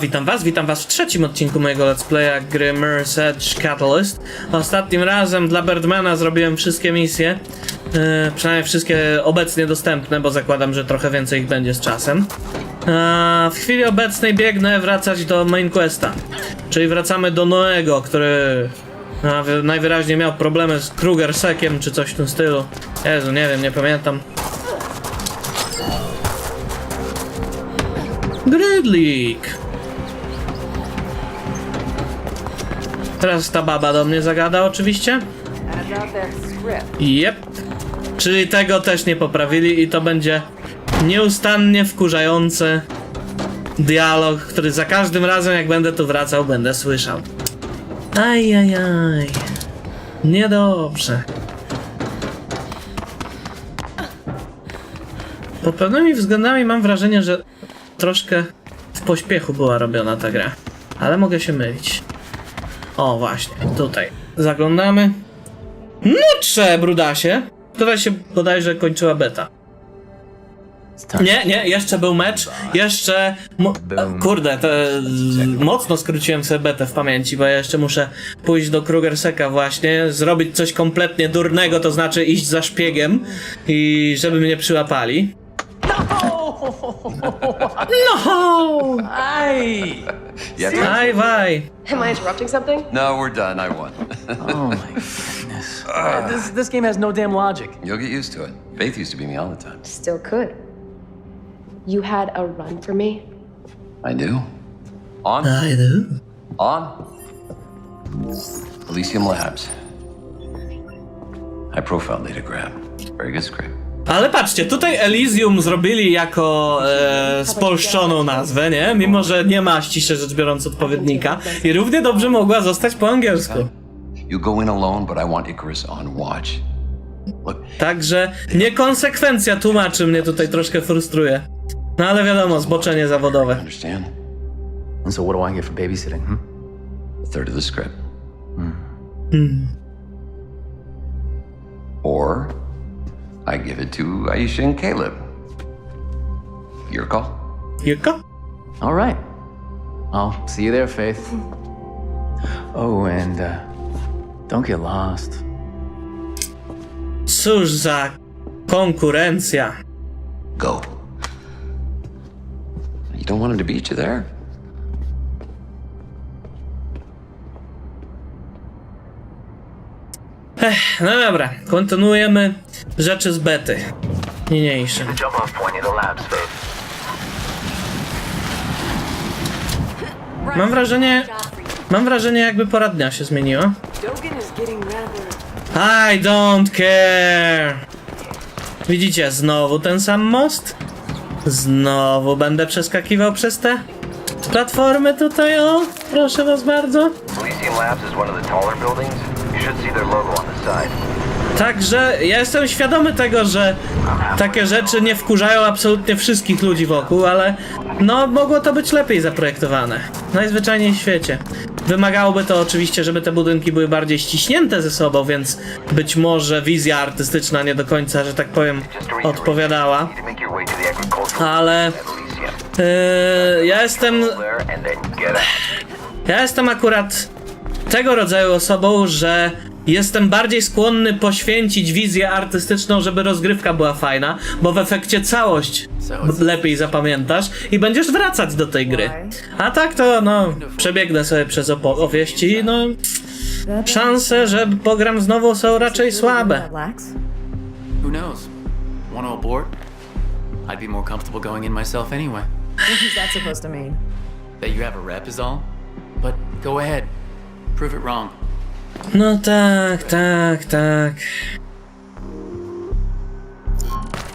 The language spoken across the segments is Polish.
witam was, witam was w trzecim odcinku mojego let's playa gry Mirror's Edge Catalyst. Ostatnim razem dla Birdmana zrobiłem wszystkie misje, e, przynajmniej wszystkie obecnie dostępne, bo zakładam, że trochę więcej ich będzie z czasem. A w chwili obecnej biegnę wracać do main questa, czyli wracamy do Noego, który najwyraźniej miał problemy z Krugersekiem czy coś w tym stylu. Jezu, nie wiem, nie pamiętam. Grydlik! Teraz ta baba do mnie zagada oczywiście. Jep. Czyli tego też nie poprawili i to będzie nieustannie wkurzający dialog, który za każdym razem jak będę tu wracał będę słyszał. Ajajaj. Niedobrze. Pod pewnymi względami mam wrażenie, że troszkę w pośpiechu była robiona ta gra. Ale mogę się mylić. O, właśnie, tutaj. Zaglądamy. No cze, brudasie. Tutaj się bodajże kończyła beta. Nie, nie, jeszcze był mecz. Jeszcze. Mo- kurde, to, mocno skróciłem sobie betę w pamięci, bo ja jeszcze muszę pójść do Krugerseka właśnie, zrobić coś kompletnie durnego, to znaczy iść za szpiegiem i żeby mnie przyłapali. No! Hey! Yeah. Aj, waj. Am I interrupting something? No, we're done. I won. Oh my goodness. Uh, this, this game has no damn logic. You'll get used to it. Faith used to beat me all the time. Still could. You had a run for me? I do. On. I do. On. Elysium Labs. High profile data grab. Very good script. Ale patrzcie, tutaj Elysium zrobili jako e, spolszczoną nazwę, nie? Mimo, że nie ma ściśle rzecz biorąc odpowiednika. I równie dobrze mogła zostać po angielsku. You go in alone, but I want Icarus on watch. Look, Także niekonsekwencja tłumaczy mnie tutaj troszkę frustruje. No ale wiadomo, zboczenie zawodowe. understand? And so what do I get for babysitting, hmm? A third of the script. Or I give it to Aisha and Caleb. Your call. Jirko? All right. I'll see you there, Faith. Oh, and uh, don't get lost. Cóż za konkurencja. Go. You don't want him to beat you there? No dobra, kontynuujemy rzeczy z bety. Point in the Faith. Mam wrażenie, mam wrażenie jakby pora dnia się zmieniła. I don't care. Widzicie, znowu ten sam most? Znowu będę przeskakiwał przez te platformy tutaj, o, proszę was bardzo. Elysium Labs is one of the taller buildings. Także ja jestem świadomy tego, że takie rzeczy nie wkurzają absolutnie wszystkich ludzi wokół, ale no mogło to być lepiej zaprojektowane. Najzwyczajniej w świecie. Wymagałoby to oczywiście, żeby te budynki były bardziej ściśnięte ze sobą, więc być może wizja artystyczna nie do końca, że tak powiem, odpowiadała. Ale yy, ja jestem. Ja jestem akurat tego rodzaju osobą, że jestem bardziej skłonny poświęcić wizję artystyczną, żeby rozgrywka była fajna, bo w efekcie całość lepiej zapamiętasz i będziesz wracać do tej gry. A tak to, no, przebiegnę sobie przez opo- opowieści i no, szanse, że pogram znowu są raczej słabe. Who knows? Want to abort? I'd be more comfortable going in myself anyway. What is that supposed to mean? Bet you have a rep is all? But go ahead. Prove it wrong. No tak, tak, tak.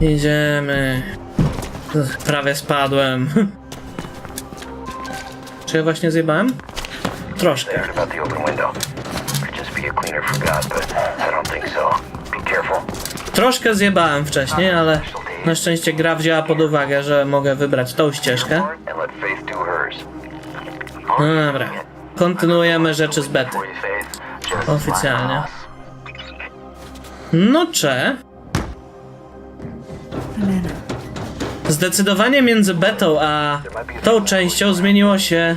Idziemy. Prawie spadłem. Czy ja właśnie zjebałem? Troszkę. There's about the open window. Could just be a cleaner forgot, but I don't think so. Be careful. Troszkę zjebałem wcześniej, ale na szczęście gra wzięła pod uwagę, że mogę wybrać tą ścieżkę. And let Faith do hers. No dobra. Kontynuujemy rzeczy z bety. You. Oficjalnie. No cze. Zdecydowanie między betą a tą częścią zmieniło się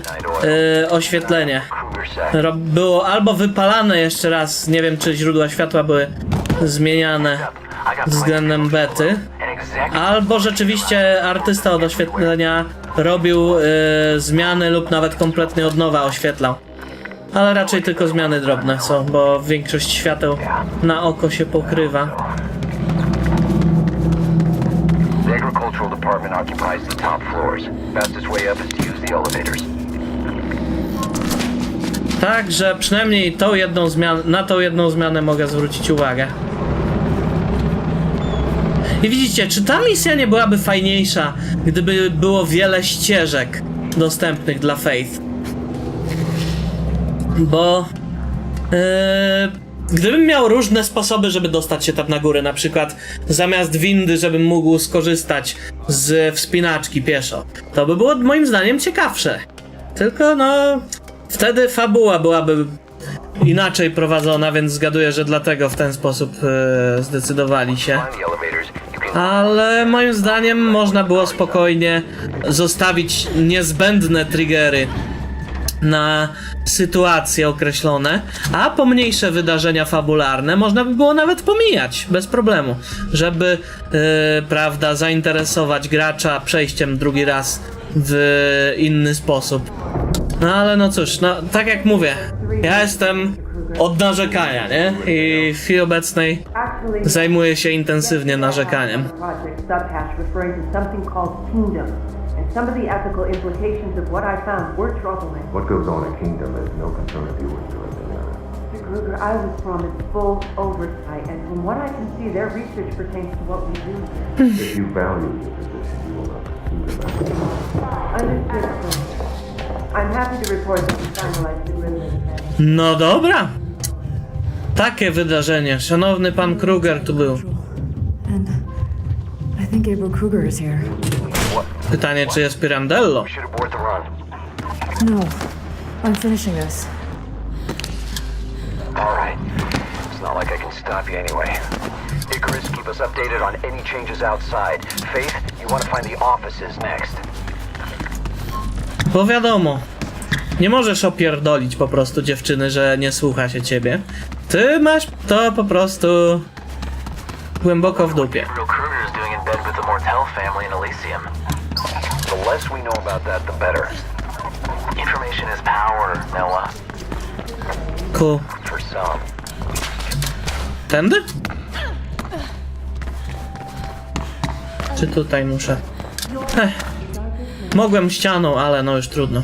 yy, oświetlenie. Było albo wypalane jeszcze raz, nie wiem czy źródła światła były zmieniane względem bety, albo rzeczywiście artysta od oświetlenia robił yy, zmiany lub nawet kompletnie od nowa oświetlał. Ale raczej tylko zmiany drobne są, bo większość świateł na oko się pokrywa. the agricultural department occupies the top floors. Fastest way up is to use the elevators. Także przynajmniej tą jedną zmian- na tą jedną zmianę mogę zwrócić uwagę. I widzicie, czy ta misja nie byłaby fajniejsza, gdyby było wiele ścieżek dostępnych dla Faith? Bo yy, gdybym miał różne sposoby, żeby dostać się tam na górę, na przykład zamiast windy, żebym mógł skorzystać z wspinaczki pieszo, to by było moim zdaniem ciekawsze. Tylko no, wtedy fabuła byłaby inaczej prowadzona, więc zgaduję, że dlatego w ten sposób e, zdecydowali się. Ale moim zdaniem można było spokojnie zostawić niezbędne triggery na sytuacje określone, a pomniejsze wydarzenia fabularne można by było nawet pomijać bez problemu, żeby, yy, prawda, zainteresować gracza przejściem drugi raz w inny sposób. No ale no cóż, no tak jak mówię, ja jestem od narzekania, nie? I w chwili obecnej zajmuję się intensywnie narzekaniem. Project subhash referring to something called kingdom, and some of the ethical implications of what I found were troubling. What goes on in Kingdom is no concern of yours, Director. Mr. Kruger, I was promised full oversight, and from what I can see, their research pertains to what we do here. If you value your position, you will not pursue the matter. Understood, sir. I'm happy to report that we finalized the agreement. No dobra. Takie wydarzenie. Szanowny pan Kruger tu był. And I think Abel Kruger is here. Pytanie, czy jest Pirandello? No, I'm finishing this. All right. It's not like I can stop you anyway. Icarus, keep us updated on any changes outside. Faith, you want to find the offices next. Bo wiadomo, nie możesz opierdolić po prostu dziewczyny, że nie słucha się ciebie. Ty masz to po prostu głęboko w dupie. The less we know about that, the better. Information is power, Noah. Ku. For some. Tędy? Czy tutaj muszę? Ech. Mogłem ścianą, ale no już trudno.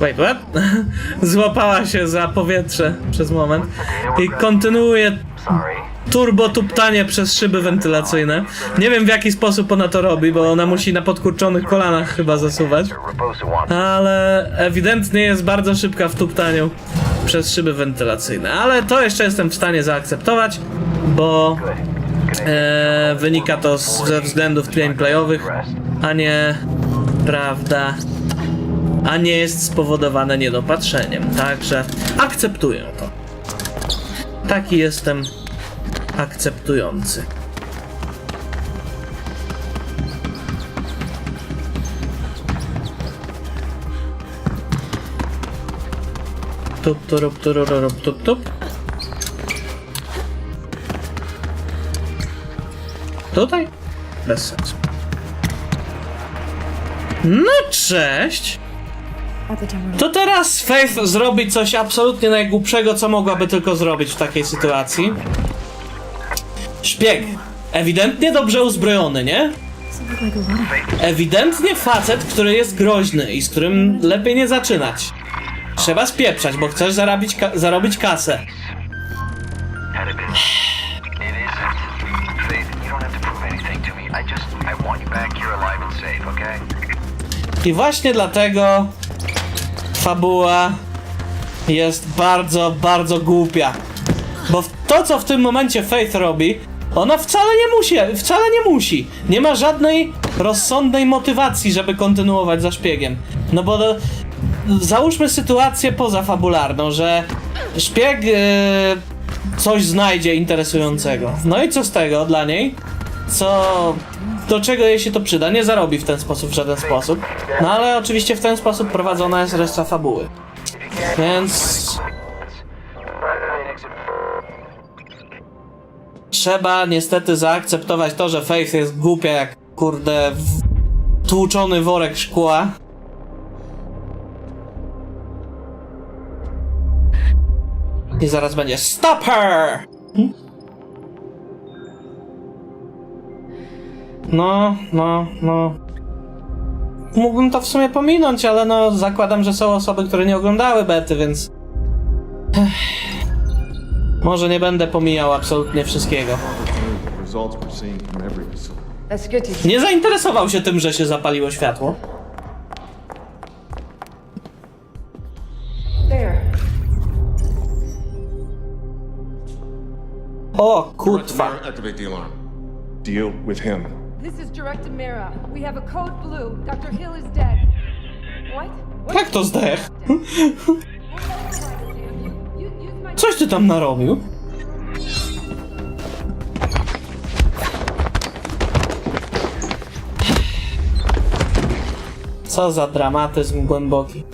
Wait, what? Złapała się za powietrze przez moment i kontynuuje. Turbo tuptanie przez szyby wentylacyjne. Nie wiem w jaki sposób ona to robi, bo ona musi na podkurczonych kolanach chyba zasuwać. Ale ewidentnie jest bardzo szybka w tuptaniu przez szyby wentylacyjne. Ale to jeszcze jestem w stanie zaakceptować, bo e, wynika to z, ze względów gameplayowych, a nie, prawda, a nie jest spowodowane niedopatrzeniem. Także akceptuję to. Taki jestem akceptujący. Tup, turup, turururup, tup, tup. Tutaj? Bez sensu. No cześć! To teraz Faith zrobi coś absolutnie najgłupszego, co mogłaby tylko zrobić w takiej sytuacji. Szpieg. Ewidentnie dobrze uzbrojony, nie? Ewidentnie facet, który jest groźny i z którym lepiej nie zaczynać. Trzeba spieprzać, bo chcesz zarabić ka- zarobić kasę. I właśnie dlatego fabuła jest bardzo, bardzo głupia. Bo to, co w tym momencie Faith robi, ona wcale nie musi, wcale nie musi. Nie ma żadnej rozsądnej motywacji, żeby kontynuować za szpiegiem. No bo no, załóżmy sytuację pozafabularną, że szpieg yy, coś znajdzie interesującego. No i co z tego dla niej? Co. Do czego jej się to przyda? Nie zarobi w ten sposób, w żaden sposób. No ale oczywiście w ten sposób prowadzona jest reszta fabuły. Więc. Trzeba niestety zaakceptować to, że Faith jest głupia jak kurde w... tłuczony worek szkła. I zaraz będzie STOP HER! No, no, no. Mógłbym to w sumie pominąć, ale no zakładam, że są osoby, które nie oglądały bety, więc... Może nie będę pomijał absolutnie wszystkiego. That's good to. Nie zainteresował się tym, że się zapaliło światło. There. O, kutwa. Activate the alarm. Deal with him. This is Director Mira. We have a code blue. Dr. Hill is dead. What? What? Jak to zdech? Coś ty tam narobił? Co za dramatyzm głęboki.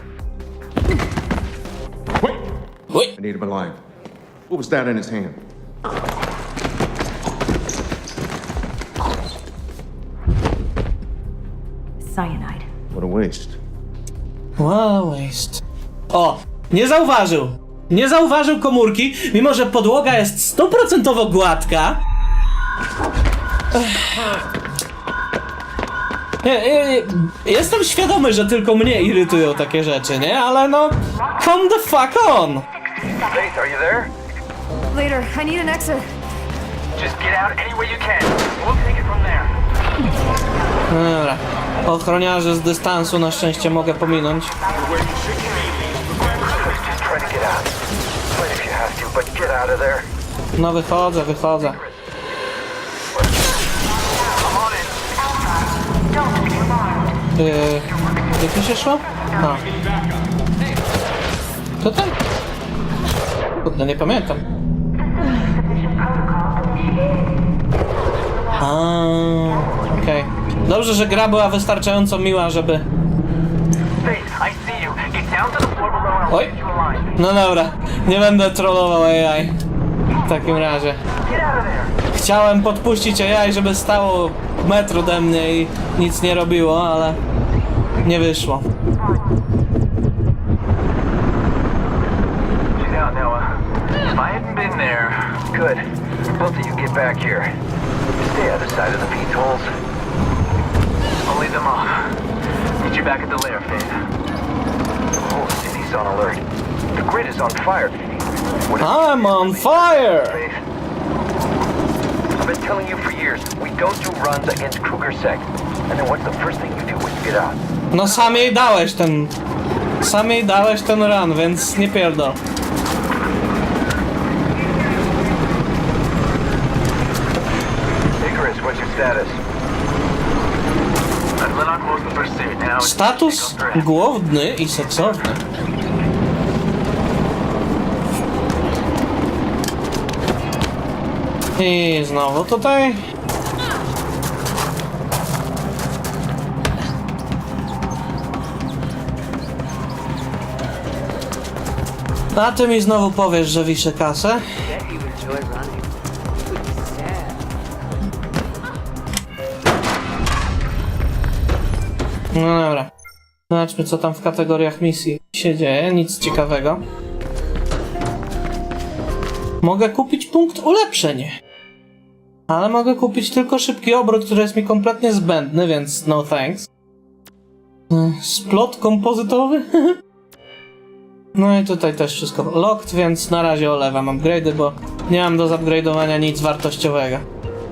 I need him alive. What was that in his hand? Cyanide. What a waste. Wow, waste. O, nie zauważył. Nie zauważył komórki, mimo że podłoga jest stuprocentowo gładka. Nie, nie, nie, Jestem świadomy, że tylko mnie irytują takie rzeczy, nie? Ale no, come the fuck on! Faith, are you there? Later, I need an exit. Just get out any way you can. We'll take it from there. Dobra. Ochroniarzy z dystansu na szczęście mogę pominąć. No wychodzę, wychodzę. Yy, gdzie tu się szło? A. Tutaj? Kurde, nie pamiętam. A, okej. Dobrze, że gra była wystarczająco miła, żeby... Oj. No dobra, nie będę trollował AI. W takim razie. Chciałem podpuścić AI, żeby stało metr ode mnie i nic nie robiło, ale nie wyszło. Good. Them off. You back at the lair, Faith. The whole city's on alert. The grid is on fire. I'm on fire! I've been telling you for years, we don't do runs against Kruger Sect. And then what's the first thing you do when you get out? No sam jej dałeś ten... Sam jej dałeś ten run, więc nie pierdol. Icarus, what's your status? I've let on close the pursuit. Now it's Status take off threat. głodny i seksowny. I znowu tutaj. A ty mi znowu powiesz, że wiszę kasę? No dobra. Zobaczmy, co tam w kategoriach misji się dzieje. Nic ciekawego. Mogę kupić punkt ulepszeń. Ale mogę kupić tylko szybki obrót, który jest mi kompletnie zbędny, więc no thanks. Ech, Splot kompozytowy? No i tutaj też wszystko locked, więc na razie olewam upgrade'y, bo nie mam do zupgrade'owania nic wartościowego.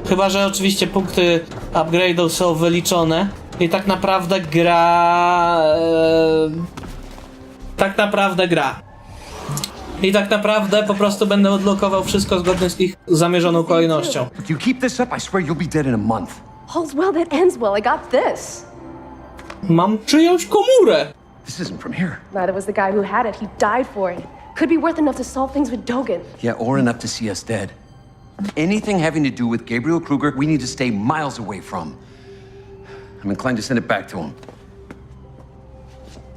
Chyba, że oczywiście punkty upgrade'ów są wyliczone i tak naprawdę gra... E, tak naprawdę gra. I tak naprawdę po prostu będę odblokował wszystko zgodnie z ich zamierzoną kolejnością. If you keep this up, I swear you'll be dead in a month. All's well that ends well. I got this. Mam czyjąś komórę! This isn't from here. Neither was the guy who had it. He died for it. Could be worth enough to solve things with Dogan. Yeah, or enough to see us dead. Anything having to do with Gabriel Kruger, we need to stay miles away from. I'm inclined to send it back to him.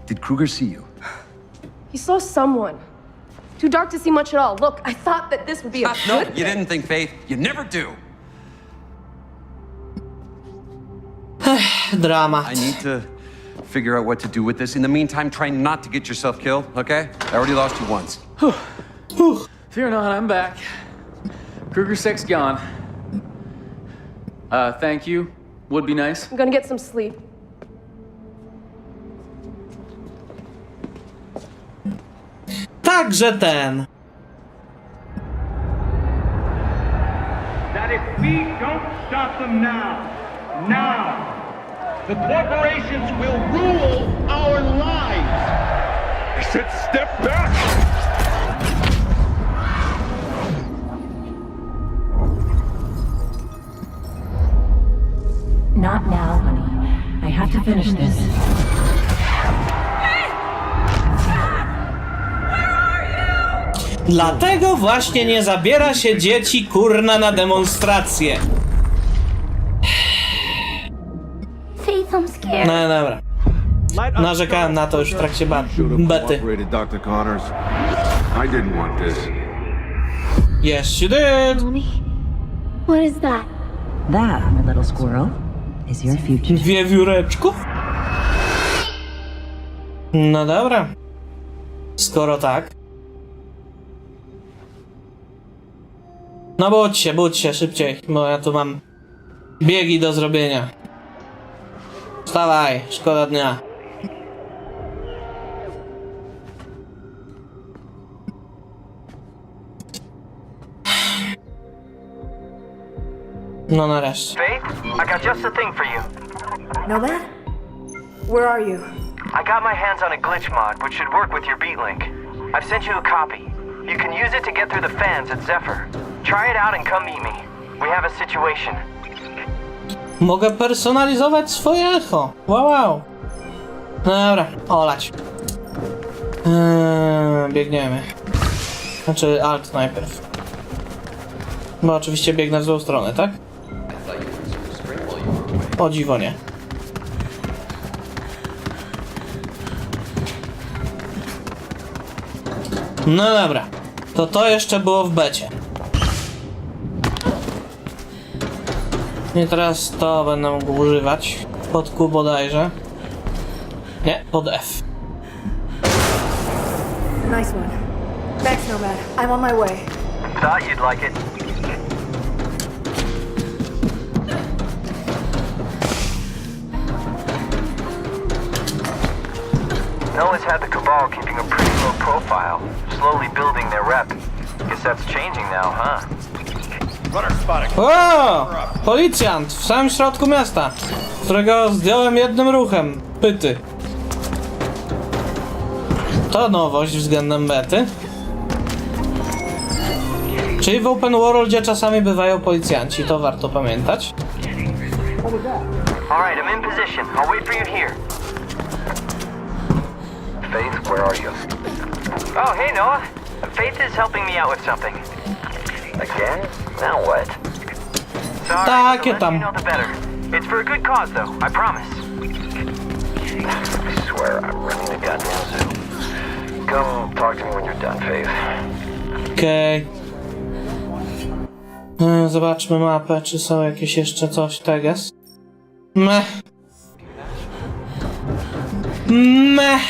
Did Kruger see you? He saw someone. Too dark to see much at all. Look, I thought that this would be a no, you didn't think, Faith. You never do. Dramat. I need to figure out what to do with this. In the meantime, try not to get yourself killed, okay? I already lost you once. Fear not, I'm back. Kruger Six gone. Uh, thank you. Would be nice. I'm gonna get some sleep. Także ten. that if we don't stop them now, now, the corporations will rule our lives. I said step back! Not now, honey. I have to finish this. Dlatego właśnie nie zabiera się dzieci kurna na demonstracje. Faith, I'm scared. No dobra. Narzekałem na to już w trakcie ba- bety. Cooperated, Dr. Connors. I didn't want this. Yes, you did. Mommy, what is that? That, my little squirrel, is your future. Wiewióreczku? No dobra. Skoro tak. No budź się, budź się szybciej, bo ja tu mam biegi do zrobienia. Wstawaj, szkoda dnia. No nareszcie. Faith, I got just the thing for you. Nomad? Where are you? I got my hands on a glitch mod, which should work with your beat link. I've sent you a copy. You can use it to get through the fans at Zephyr. Try it out and come meet me. We have a situation. Mogę personalizować swoje echo. Wow, wow. No dobra, olać. Eee, biegniemy. Znaczy alt najpierw. Bo oczywiście biegnę w złą stronę, tak? O dziwo nie. No dobra. To to jeszcze było w becie. I teraz to będę mógł używać. Pod Q bodajże. Nie, pod F. Nice one. Thanks, Nomad. I'm on my way. Thought you'd like it. Noah's had the Cabal keeping a pretty low profile, slowly building their rep. Guess that's changing now, huh? O! Policjant w samym środku miasta, którego zdjąłem jednym ruchem. Pyty. To nowość względem bety. Czyli w open worldzie czasami bywają policjanci, to warto pamiętać. All right, I'm in position. I'll wait for you here. Faith, where are you? Oh, hey, Noah. Faith is helping me out with something. Again? Now what? Sorry, Takie the less tam. you know, the better. It's for a good cause, though. I promise. I swear, I'm running the goddamn zoo. Come talk to me when you're done, Faith. Okej. E, hmm, Zobaczmy mapę, czy są jakieś jeszcze coś teges. Meh. Meh.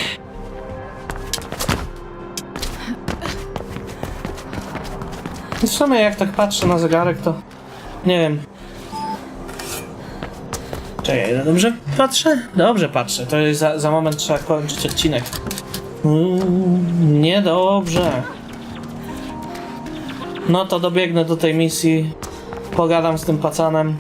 W sumie jak tak patrzę na zegarek, to nie wiem. Czekaj, dobrze patrzę? Dobrze patrzę, to jest za, za moment trzeba kończyć odcinek. Mm, niedobrze. No to dobiegnę do tej misji, pogadam z tym pacanem.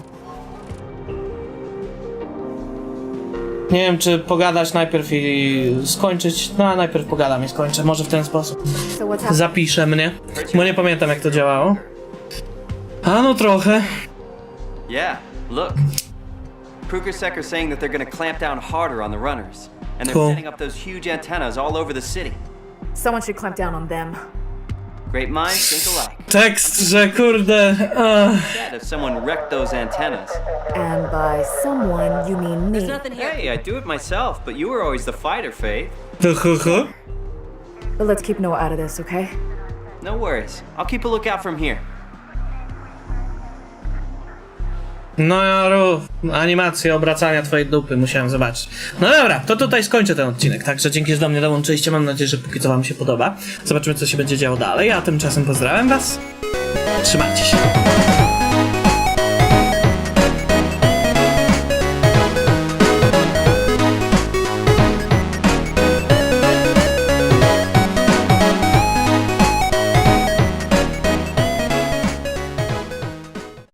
Nie wiem, czy pogadać najpierw i skończyć. No, a najpierw pogadam i skończę. Może w ten sposób. So what's happening? Zapiszę mnie, bo nie pamiętam jak to działało. A no trochę. Yeah, look. Are saying that they're gonna clamp down harder on the runners. And they're Cool. setting up those huge antennas all over the city. Someone should clamp down on them. Great minds think alike. Tekst, że kurde... Uh. ach. Sad if someone wrecked those antennas. And by someone, you mean me. Hey, I do it myself, but you were always the fighter, Faith. To hu, hu. But let's keep Noah out of this, okay? No worries. I'll keep a lookout from here. No animację obracania twojej dupy musiałem zobaczyć. No dobra, to tutaj skończę ten odcinek, także dzięki, że do mnie dołączyliście, mam nadzieję, że póki co wam się podoba. Zobaczymy, co się będzie działo dalej, a tymczasem pozdrawiam was. Trzymajcie się.